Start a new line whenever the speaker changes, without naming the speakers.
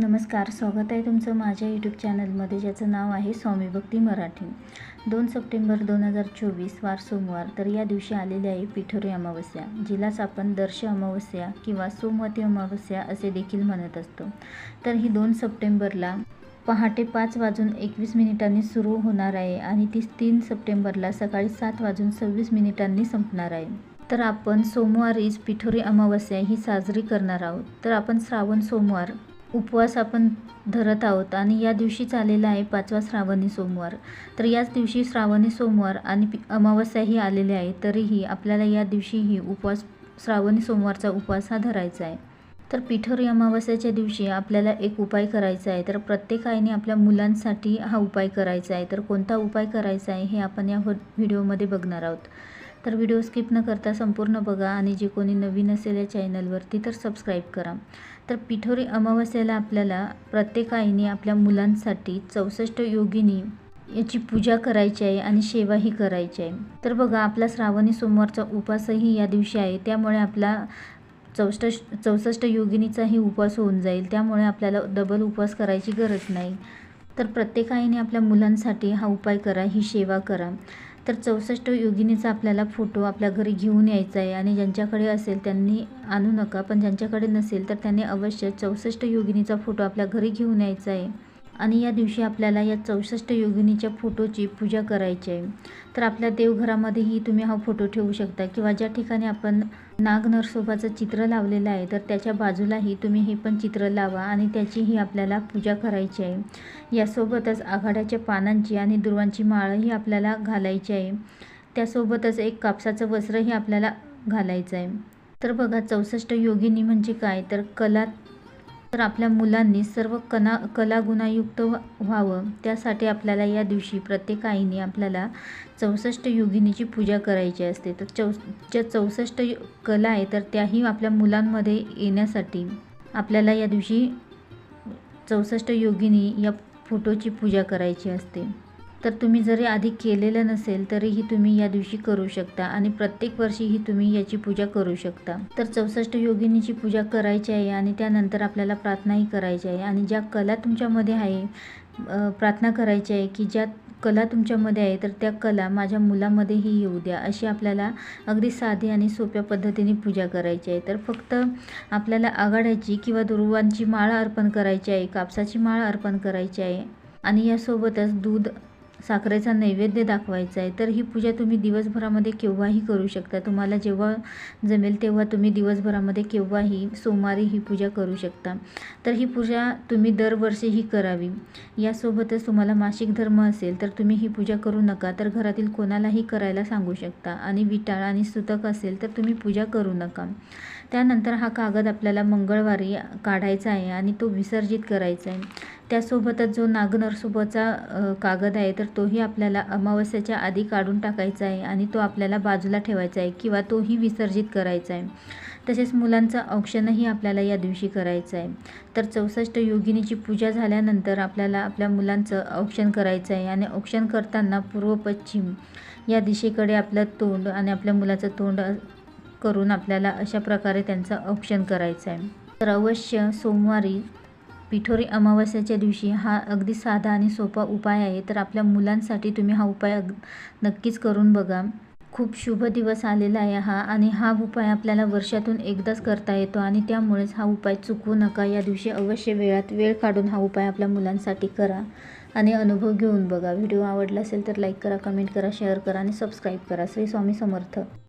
नमस्कार स्वागत आहे तुमचं माझ्या यूट्यूब चॅनलमध्ये ज्याचं नाव आहे स्वामी भक्ती मराठी. दोन सप्टेंबर दोन हजार चोवीस वार सोमवार तर या दिवशी आलेली आहे पिठोरी अमावस्या जिलाच आपण दर्श अमावस्या किंवा सोमवती अमावस्या असे देखील म्हणत असतो. तर ही दोन सप्टेंबरला पहाटे पाच वाजून एकवीस मिनिटांनी सुरू होणार आहे आणि ती तीन सप्टेंबरला सकाळी सात वाजून सव्वीस मिनिटांनी संपणार आहे. तर आपण सोमवारीच पिठोरी अमावस्या ही साजरी करणार आहोत. तर आपण श्रावण सोमवार उपवास आपण धरत आहोत आणि या दिवशीच आलेला आहे पाचवा श्रावणी सोमवार. तर याच दिवशी श्रावणी सोमवार आणि अमावस्याही आलेली आहे तरीही आपल्याला या दिवशीही उपवास श्रावणी सोमवारचा उपवास हा धरायचा आहे. तर पिठोरी अमावस्याच्या दिवशी आपल्याला एक उपाय करायचा आहे. तर प्रत्येक आईने आपल्या मुलांसाठी हा उपाय करायचा आहे. तर कोणता उपाय करायचा आहे हे आपण या व्हिडिओमध्ये बघणार आहोत. तर व्हिडिओ स्किप न करता संपूर्ण बघा आणि जे कोणी नवीन असेल या चॅनलवरती तर सबस्क्राईब करा. तर पिठोरी अमावस्याला आपल्याला प्रत्येक आईने आपल्या मुलांसाठी चौसष्ट योगिनी याची पूजा करायची आहे आणि सेवाही करायची आहे. तर बघा आपला श्रावणी सोमवारचा उपासही या दिवशी आहे. त्यामुळे आपला चौष्ट चौसष्ट योगिनीचाही उपवास होऊन जाईल. त्यामुळे आपल्याला डबल उपवास करायची गरज नाही. तर प्रत्येक आईने आपल्या मुलांसाठी हा उपाय करा ही सेवा करा. तर चौसष्ट योगिनीचा आपल्याला फोटो आपल्या घरी घेऊन यायचा आहे आणि ज्यांच्याकडे असेल त्यांनी आणू नका पण ज्यांच्याकडे नसेल तर त्यांनी अवश्य चौसष्ट योगिनीचा फोटो आपल्या घरी घेऊन यायचा आहे. आणि या दिवशी आपल्याला या चौसष्ट योगिनीच्या फोटोची पूजा करायची आहे. तर आपल्या देवघरामध्येही तुम्ही हा फोटो ठेवू शकता किंवा ज्या ठिकाणी आपण नाग नरसोबाचं चित्र लावलेलं आहे तर त्याच्या बाजूलाही तुम्ही हे पण चित्र लावा आणि त्याचीही आपल्याला पूजा करायची आहे. यासोबतच आघाड्याच्या पानांची आणि दुर्वांची माळही आपल्याला घालायची आहे. त्यासोबतच एक कापसाचं वस्त्रही आपल्याला घालायचं आहे. तर बघा चौसष्ट योगिनी म्हणजे काय? तर कला तर आपल्या मुलांनी सर्व कना कलागुणायुक्त व्हावं. त्यासाठी आपल्याला या दिवशी प्रत्येक आईने आपल्याला चौसष्ट योगिनीची पूजा करायची असते. तर चौ ज्या चौसष्ट कला आहे तर त्याही आपल्या मुलांमध्ये येण्यासाठी आपल्याला या दिवशी चौसष्ट योगिनी या फोटोची पूजा करायची असते. तर तुम्ही जरी आधी केलेलं नसेल तरीही तुम्ही या दिवशी करू शकता आणि प्रत्येक वर्षीही तुम्ही याची पूजा करू शकता. तर चौसष्ट योगिनीची पूजा करायची आहे आणि त्यानंतर आपल्याला प्रार्थनाही करायची आहे. आणि ज्या कला तुमच्यामध्ये आहे प्रार्थना करायची आहे की ज्या कला तुमच्यामध्ये आहे तर त्या कला माझ्या मुलामध्येही येऊ द्या. अशी आपल्याला अगदी साधी आणि सोप्या पद्धतीने पूजा करायची आहे. तर फक्त आपल्याला आघाड्याची किंवा दुर्वांची माळ अर्पण करायची आहे कापसाची माळ अर्पण करायची आहे. आणि यासोबतच दूध साखरेचा नैवेद्य दाखवायचा आहे. तर ही पूजा तुम्ही दिवसभरामध्ये केव्हाही करू शकता. तुम्हाला जेव्हा जमेल तेव्हा तुम्ही दिवसभरामध्ये केव्हाही सोमवारी ही पूजा करू शकता. तर ही पूजा तुम्ही दरवर्षीही करावी. यासोबतच तुम्हाला मासिक धर्म असेल तर तुम्ही ही पूजा करू नका. तर घरातील कोणालाही करायला सांगू शकता. आणि विटाळ आणि सुतक असेल तर तुम्ही पूजा करू नका. त्यानंतर हा कागद आपल्याला मंगळवारी काढायचा आहे आणि तो विसर्जित करायचा आहे. त्यासोबतच जो नागनरसोबतचा कागद आहे तर तोही आपल्याला अमावस्याच्या आधी काढून टाकायचा आहे आणि तो आपल्याला बाजूला ठेवायचा आहे किंवा तोही विसर्जित करायचा आहे. तसेच मुलांचं औक्षणही आपल्याला या दिवशी करायचं आहे. तर चौसष्ट योगिनीची पूजा झाल्यानंतर आपल्याला आपल्या मुलांचं औक्षण करायचं आहे आणि औक्षण करताना पूर्व पश्चिम या दिशेकडे आपलं तोंड आणि आपल्या मुलाचं तोंड करून आपल्याला अशा प्रकारे त्यांचं औक्षण करायचं आहे. तर अवश्य सोमवारी पिठोरी अमावस्याच्या दिवशी हा अगदी साधा आणि सोपा उपाय आहे. तर आपल्या मुलांसाठी तुम्ही हा उपाय अग नक्कीच करून बघा. खूप शुभ दिवस आलेला आहे हा आणि हा उपाय आपल्याला वर्षातून एकदाच करता येतो आणि त्यामुळेच हा उपाय चुकवू नका. या दिवशी अवश्य वेळात वेळ काढून हा उपाय आपल्या मुलांसाठी करा आणि अनुभव घेऊन बघा. व्हिडिओ आवडला असेल तर लाईक करा कमेंट करा शेअर करा आणि सबस्क्राईब करा. श्री स्वामी समर्थ.